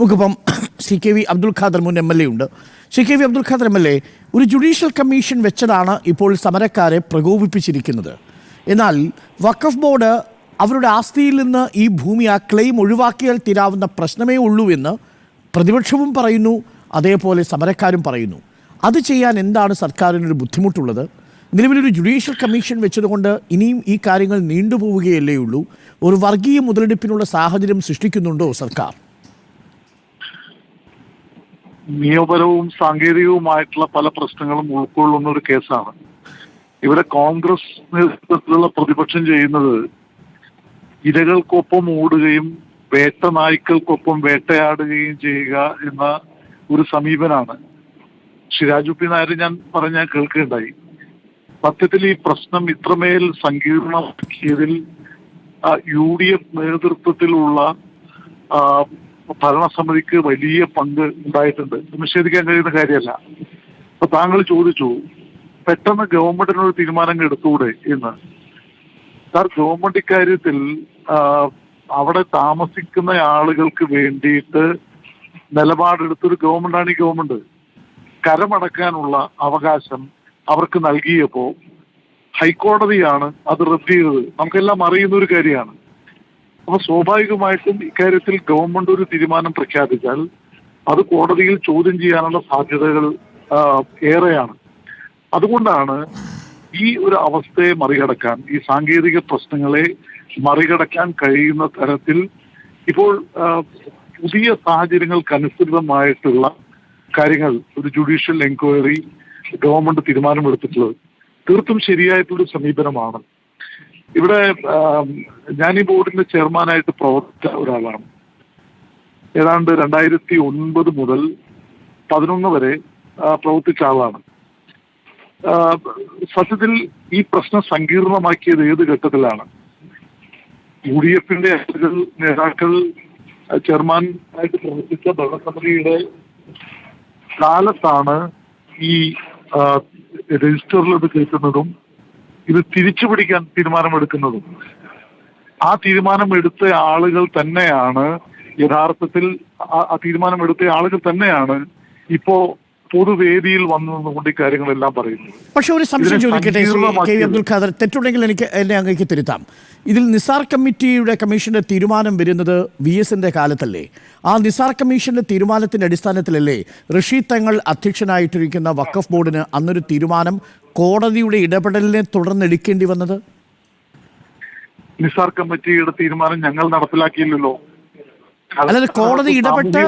നമുക്കിപ്പം C K V Abdul Khader മുൻ M L A ഉണ്ട്. C K V Abdul Khader M L A ഒരു judicial commission വെച്ചതാണ് ഇപ്പോൾ സമരക്കാരെ പ്രകോപിപ്പിച്ചിരിക്കുന്നത്. എന്നാൽ വഖഫ് ബോർഡ് അവരുടെ ആസ്തിയിൽ നിന്ന് ഈ ഭൂമി ആ ക്ലെയിം ഒഴിവാക്കിയാൽ തീരാവുന്ന പ്രശ്നമേ ഉള്ളൂ എന്ന് പ്രതിപക്ഷവും പറയുന്നു അതേപോലെ സമരക്കാരും പറയുന്നു. അത് ചെയ്യാൻ എന്താണ് സർക്കാരിനൊരു ബുദ്ധിമുട്ടുള്ളത്? നിലവിലൊരു ജുഡീഷ്യൽ കമ്മീഷൻ വെച്ചതുകൊണ്ട് ഇനിയും ഈ കാര്യങ്ങൾ നീണ്ടുപോവുകയല്ലേ ഉള്ളൂ? ഒരു വർഗീയ മുതലെടുപ്പിനുള്ള സാഹചര്യം സൃഷ്ടിക്കുന്നുണ്ടോ സർക്കാർ? നിയമപരവും സാങ്കേതികവുമായിട്ടുള്ള പല പ്രശ്നങ്ങളും ഉൾക്കൊള്ളുന്ന ഒരു കേസാണ്. ഇവിടെ കോൺഗ്രസ് നേതൃത്വത്തിലുള്ള പ്രതിപക്ഷം ചെയ്യുന്നത് ഇരകൾക്കൊപ്പം ഓടുകയും വേട്ട നായ്ക്കൾക്കൊപ്പം വേട്ടയാടുകയും ചെയ്യുക എന്ന ഒരു സമീപനാണ്. ശിരാജു പി നായർ ഞാൻ പറഞ്ഞ കേൾക്കുകയുണ്ടായി സത്യത്തിൽ ഈ പ്രശ്നം ഇത്രമേൽ സങ്കീർണമാക്കിയതിൽ യു ഡി എഫ് നേതൃത്വത്തിലുള്ള ഭരണസമിതിക്ക് വലിയ പങ്ക് ഉണ്ടായിട്ടുണ്ട്. നിഷേധിക്കാൻ കഴിയുന്ന കാര്യമല്ല. അപ്പൊ താങ്കൾ ചോദിച്ചു പെട്ടെന്ന് ഗവൺമെന്റിനൊരു തീരുമാനങ്ങൾ എടുത്തൂടെ എന്ന്. സാർ ഗവൺമെന്റ് ഇക്കാര്യത്തിൽ അവിടെ താമസിക്കുന്ന ആളുകൾക്ക് വേണ്ടിയിട്ട് നിലപാടെടുത്തൊരു ഗവൺമെന്റാണ് ഈ ഗവൺമെന്റ്. കരമടക്കാനുള്ള അവകാശം അവർക്ക് നൽകിയപ്പോ ഹൈക്കോടതിയാണ് അത് റദ്ദ് ചെയ്തത്. നമുക്കെല്ലാം അറിയുന്ന ഒരു കാര്യമാണ്. അപ്പൊ സ്വാഭാവികമായിട്ടും ഇക്കാര്യത്തിൽ ഗവൺമെന്റ് ഒരു തീരുമാനം പ്രഖ്യാപിച്ചാൽ അത് കോടതിയിൽ ചോദ്യം ചെയ്യാനുള്ള സാധ്യതകൾ ഏറെയാണ്. അതുകൊണ്ടാണ് ഈ ഒരു അവസ്ഥയെ മറികടക്കാൻ ഈ സാങ്കേതിക പ്രശ്നങ്ങളെ മറികടക്കാൻ കഴിയുന്ന തരത്തിൽ ഇപ്പോൾ പുതിയ സാഹചര്യങ്ങൾക്കനുസൃതമായിട്ടുള്ള കാര്യങ്ങൾ ഒരു ജുഡീഷ്യൽ എൻക്വയറി ഗവൺമെന്റ് തീരുമാനമെടുത്തിട്ടുള്ളത് തീർത്തും ശരിയായിട്ടുള്ള സമീപനമാണ്. ഇവിടെ ഞാൻ ഈ ബോർഡിന്റെ ചെയർമാനായിട്ട് പ്രവർത്തിച്ച ഒരാളാണ്. ഏതാണ്ട് രണ്ടായിരത്തി ഒൻപത് മുതൽ പതിനൊന്ന് വരെ പ്രവർത്തിച്ച ആളാണ്. സത്യത്തിൽ ഈ പ്രശ്നം സങ്കീർണമാക്കിയത് ഏത് ഘട്ടത്തിലാണ്? യു ഡി എഫിന്റെ നേതാക്കൾ ചെയർമാൻ ആയിട്ട് പ്രവർത്തിച്ച ഭരണസമിതിയുടെ കാലത്താണ് ഈ രജിസ്റ്ററിൽ അത് കേൾക്കുന്നതും ഇത് തിരിച്ചു പിടിക്കാൻ തീരുമാനമെടുക്കുന്നതും. ആ തീരുമാനം എടുത്ത ആളുകൾ തന്നെയാണ് യഥാർത്ഥത്തിൽ ആ- തീരുമാനം എടുത്ത ആളുകൾ തന്നെയാണ് ഇപ്പോ പൊതുവേദിയിൽ വന്നു നിന്നുകൊണ്ട് ഈ കാര്യങ്ങളെല്ലാം പറയുന്നു. പക്ഷെ ഒരു സംശയം ചോദിക്കട്ടെ കെ വി അബ്ദുൽ ഖാദർ തെറ്റുണ്ടെങ്കിൽ എനിക്ക് എന്നെ അങ്ങേക്ക് തിരുത്താം. ഇതിൽ നിസാർ കമ്മിറ്റിയുടെ കമ്മീഷന്റെ തീരുമാനം വരുന്നത് വി എസിന്റെ കാലത്തല്ലേ? ആ നിസാർ കമ്മീഷന്റെ തീരുമാനത്തിന്റെ അടിസ്ഥാനത്തിലല്ലേ ഋഷി തങ്ങൾ അധ്യക്ഷനായിട്ടിരിക്കുന്ന വഖഫ് ബോർഡിന് അന്നൊരു തീരുമാനം കോടതിയുടെ ഇടപെടലിനെ തുടർന്ന് എടുക്കേണ്ടി വന്നത്? നിസാർ കമ്മിറ്റിയുടെ തീരുമാനം ഞങ്ങൾ നടപ്പിലാക്കിയില്ലല്ലോ. അല്ലാതെ കോടതി ഇടപെട്ട്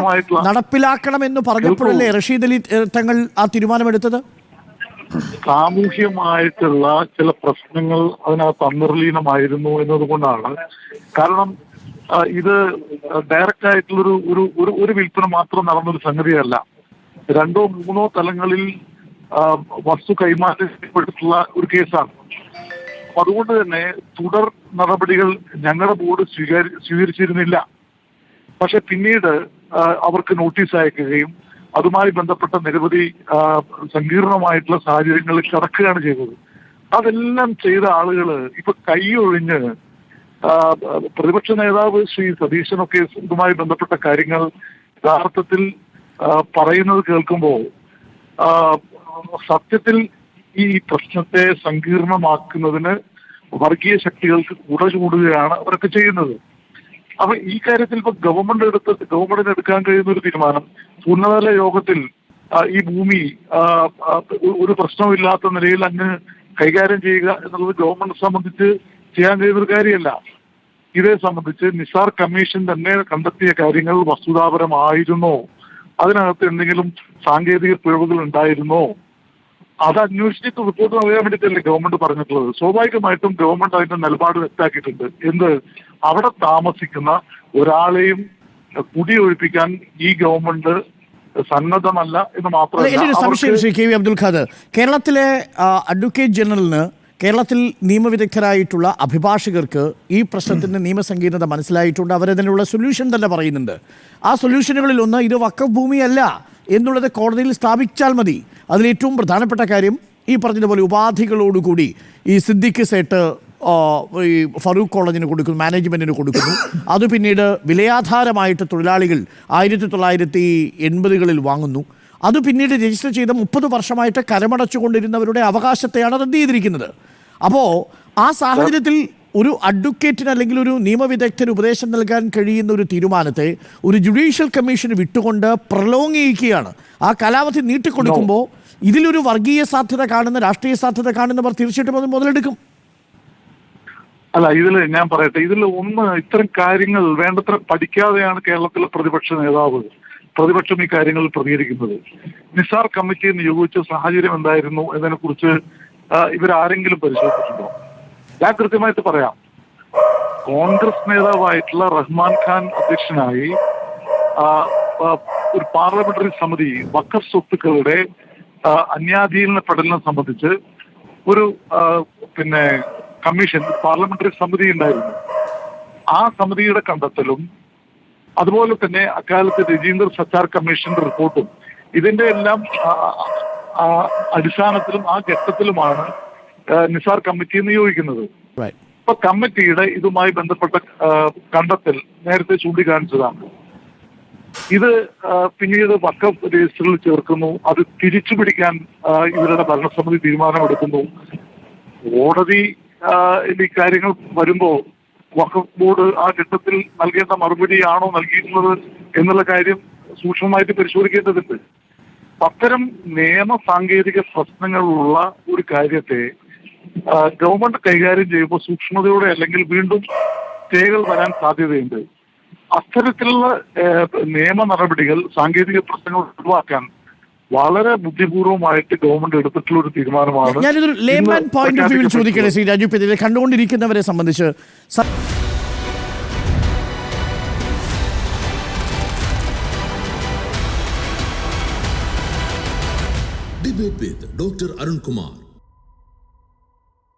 നടപ്പിലാക്കണം എന്ന് പറഞ്ഞപ്പോഴല്ലേ റഷീദ് അലി തങ്ങൾ ആ തീരുമാനമെടുത്തത്? സാമൂഹ്യമായിട്ടുള്ള ചില പ്രശ്നങ്ങൾ അതിനകത്ത് അന്തർലീനമായിരുന്നു എന്നതുകൊണ്ടാണ്. കാരണം ഇത് ഡയറക്റ്റ് ആയിട്ടുള്ളൊരു ഒരു ഒരു ഒരു വിൽപ്പന മാത്രം നടന്നൊരു സംഗതിയല്ല. രണ്ടോ മൂന്നോ തലങ്ങളിൽ വസ്തു കൈമാറ്റം ചെയ്യപ്പെട്ടിട്ടുള്ള ഒരു കേസാണ്. അതുകൊണ്ട് തന്നെ തുടർ നടപടികൾ ഞങ്ങളുടെ ബോർഡ് സ്വീകരി സ്വീകരിച്ചിരുന്നില്ല. പക്ഷെ പിന്നീട് അവർക്ക് നോട്ടീസ് അയക്കുകയും അതുമായി ബന്ധപ്പെട്ട നിരവധി സങ്കീർണമായിട്ടുള്ള സാഹചര്യങ്ങളിൽ കടക്കുകയാണ് ചെയ്തത്. അതെല്ലാം ചെയ്ത ആളുകൾ ഇപ്പൊ കൈയൊഴിഞ്ഞ് പ്രതിപക്ഷ നേതാവ് ശ്രീ സതീശനൊക്കെ ഇതുമായി ബന്ധപ്പെട്ട കാര്യങ്ങൾ യഥാർത്ഥത്തിൽ പറയുന്നത് കേൾക്കുമ്പോൾ സത്യത്തിൽ ഈ പ്രശ്നത്തെ സങ്കീർണമാക്കുന്നതിന് വർഗീയ ശക്തികൾക്ക് കൂടെ ചൂടുകയാണ് അവരൊക്കെ ചെയ്യുന്നത്. അപ്പൊ ഈ കാര്യത്തിൽ ഇപ്പൊ ഗവൺമെന്റ് എടുത്ത് ഗവൺമെന്റിന് എടുക്കാൻ കഴിയുന്ന ഒരു തീരുമാനം ഉന്നതതല യോഗത്തിൽ ഈ ഭൂമി ഒരു പ്രശ്നമില്ലാത്ത നിലയിൽ അങ്ങ് കൈകാര്യം ചെയ്യുക എന്നുള്ളത് ഗവൺമെന്റ് സംബന്ധിച്ച് ചെയ്യാൻ കഴിയുന്ന ഒരു കാര്യമല്ല. ഇതേ സംബന്ധിച്ച് നിസാർ കമ്മീഷൻ തന്നെ കണ്ടെത്തിയ കാര്യങ്ങൾ വസ്തുതാപരമായിരുന്നോ? അതിനകത്ത് എന്തെങ്കിലും സാങ്കേതിക പിഴവുകൾ ഉണ്ടായിരുന്നോ? അത് അന്വേഷിച്ചിട്ട് റിപ്പോർട്ട് നൽകാൻ വേണ്ടിയിട്ടല്ലേ ഗവൺമെന്റ് പറഞ്ഞിട്ടുള്ളത്. സ്വാഭാവികമായിട്ടും ഗവൺമെന്റ് അതിന്റെ നിലപാട് വ്യക്തമാക്കിയിട്ടുണ്ട്. എന്ത്? അവിടെ താമസിക്കുന്ന ഒരാളെയും കുടിയൊഴിപ്പിക്കാൻ ഈ ഗവൺമെന്റ് സന്നദ്ധമല്ല എന്ന് അല്ല, എന്റെ ഒരു മാത്രമല്ല സംശയം ശ്രീ കെ വി അബ്ദുൽ ഖാദർ. കേരളത്തിലെ അഡ്വക്കേറ്റ് ജനറലിന് കേരളത്തിൽ നിയമവിദഗ്ധരായിട്ടുള്ള അഭിഭാഷകർക്ക് ഈ പ്രശ്നത്തിന്റെ നിയമസങ്കീർണത മനസ്സിലായിട്ടുണ്ട്. അവരതിനുള്ള സൊല്യൂഷൻ തന്നെ പറയുന്നുണ്ട്. ആ സൊല്യൂഷനുകളിൽ ഒന്ന് ഇത് വക്കഫ് ഭൂമിയല്ല. എന്നുള്ളത് കോടതിയിൽ സ്ഥാപിച്ചാൽ മതി. അതിലേറ്റവും പ്രധാനപ്പെട്ട കാര്യം ഈ പറഞ്ഞതുപോലെ ഉപാധികളോടുകൂടി ഈ സിദ്ദിഖ് സേട്ട് ഈ ഫറൂഖ് കോളേജിന് കൊടുക്കുന്നു മാനേജ്മെന്റിന് കൊടുക്കുന്നു. അത് പിന്നീട് വിലയാധാരമായിട്ട് തൊഴിലാളികൾ ആയിരത്തി തൊള്ളായിരത്തി എൺപതുകളിൽ വാങ്ങുന്നു. അത് പിന്നീട് രജിസ്റ്റർ ചെയ്ത മുപ്പത് വർഷമായിട്ട് കരമടച്ചുകൊണ്ടിരുന്നവരുടെ അവകാശത്തെയാണ് റദ്ദ് ചെയ്തിരിക്കുന്നത്. അപ്പോൾ ആ സാഹചര്യത്തിൽ ഒരു അഡ്വക്കേറ്റിന് അല്ലെങ്കിൽ ഒരു നിയമവിദഗ്ധന് ഉപദേശം നൽകാൻ കഴിയുന്ന ഒരു തീരുമാനത്തെ ഒരു ജുഡീഷ്യൽ കമ്മീഷന് വിട്ടുകൊണ്ട് പ്രലോങ് ചെയ്യുകയാണ് ആ കാലാവധി നീട്ടിക്കൊടുക്കുമ്പോൾ ഇതിലൊരു വർഗീയ സാധ്യത കാണുന്ന രാഷ്ട്രീയ സാധ്യത കാണുന്നവർ തീർച്ചയായിട്ടും അത് മുതലെടുക്കും. അല്ല ഇതിൽ ഞാൻ പറയട്ടെ ഇതിൽ ഒന്ന് ഇത്തരം കാര്യങ്ങൾ വേണ്ടത്ര പഠിക്കാതെയാണ് കേരളത്തിലെ പ്രതിപക്ഷ നേതാവ് പ്രതിപക്ഷം ഈ കാര്യങ്ങളിൽ പ്രതികരിക്കുന്നത്. നിസാർ കമ്മിറ്റി നിയോഗിച്ച സാഹചര്യം എന്തായിരുന്നു എന്നതിനെ കുറിച്ച് ഇവരാരെങ്കിലും പരിശോധിച്ചിട്ടുണ്ടോ? ഞാൻ കൃത്യമായിട്ട് പറയാം. കോൺഗ്രസ് നേതാവായിട്ടുള്ള റഹ്മാൻ ഖാൻ അധ്യക്ഷനായി ഒരു പാർലമെന്ററി സമിതി വക്കർ സ്വത്തുക്കളുടെ അന്യാധീനപ്പെടലിനെ സംബന്ധിച്ച് ഒരു പിന്നെ കമ്മീഷൻ പാർലമെന്ററി സമിതി ഉണ്ടായിരുന്നു. ആ സമിതിയുടെ കണ്ടെത്തലും അതുപോലെ തന്നെ അക്കാലത്ത് രജീന്ദർ സച്ചാർ കമ്മീഷന്റെ റിപ്പോർട്ടും ഇതിന്റെ എല്ലാം അടിസ്ഥാനത്തിലും ആ ഘട്ടത്തിലുമാണ് നിസാർ കമ്മിറ്റി നിയോഗിക്കുന്നത് ഇപ്പൊ കമ്മിറ്റിയുടെ ഇതുമായി ബന്ധപ്പെട്ട കണ്ടെത്തൽ നേരത്തെ ചൂണ്ടിക്കാണിച്ചതാണ്. ഇത് പിന്നീട് വക്കഫ് രജിസ്റ്ററിൽ ചേർക്കുന്നു. അത് തിരിച്ചു പിടിക്കാൻ ഇവരുടെ ഭരണസമിതി തീരുമാനമെടുക്കുന്നു. കോടതി ഈ കാര്യങ്ങൾ വരുമ്പോൾ വഖഫ് ബോർഡ് ആ ഘട്ടത്തിൽ നൽകേണ്ട മറുപടി ആണോ നൽകിയിരുന്നത് എന്നുള്ള കാര്യം സൂക്ഷ്മമായിട്ട് പരിശോധിക്കേണ്ടതുണ്ട്. അത്തരം നിയമ സാങ്കേതിക പ്രശ്നങ്ങളുള്ള ഒരു കാര്യത്തെ ഗവൺമെന്റ് കൈകാര്യം ചെയ്യുമ്പോൾ സൂക്ഷ്മതയോടെ അല്ലെങ്കിൽ വീണ്ടും സ്റ്റേകൾ വരാൻ സാധ്യതയുണ്ട് അത്തരത്തിലുള്ള നിയമ നടപടികൾ സാങ്കേതിക പ്രശ്നങ്ങൾ ഒഴിവാക്കാൻ വളരെ ബുദ്ധിപൂർവമായിട്ട് ഗവൺമെന്റ് എടുത്തിട്ടുള്ള ഒരു തീരുമാനമാണ് ഞാനിതൊരു ലേമാൻ പോയിന്റ് ഓഫ് വ്യൂവിൽ ചോദിക്കട്ടെ. ശ്രീ രാജു പെതിരെ കണ്ടുകൊണ്ടിരിക്കുന്നവരെ സംബന്ധിച്ച് Dr. Arun Kumar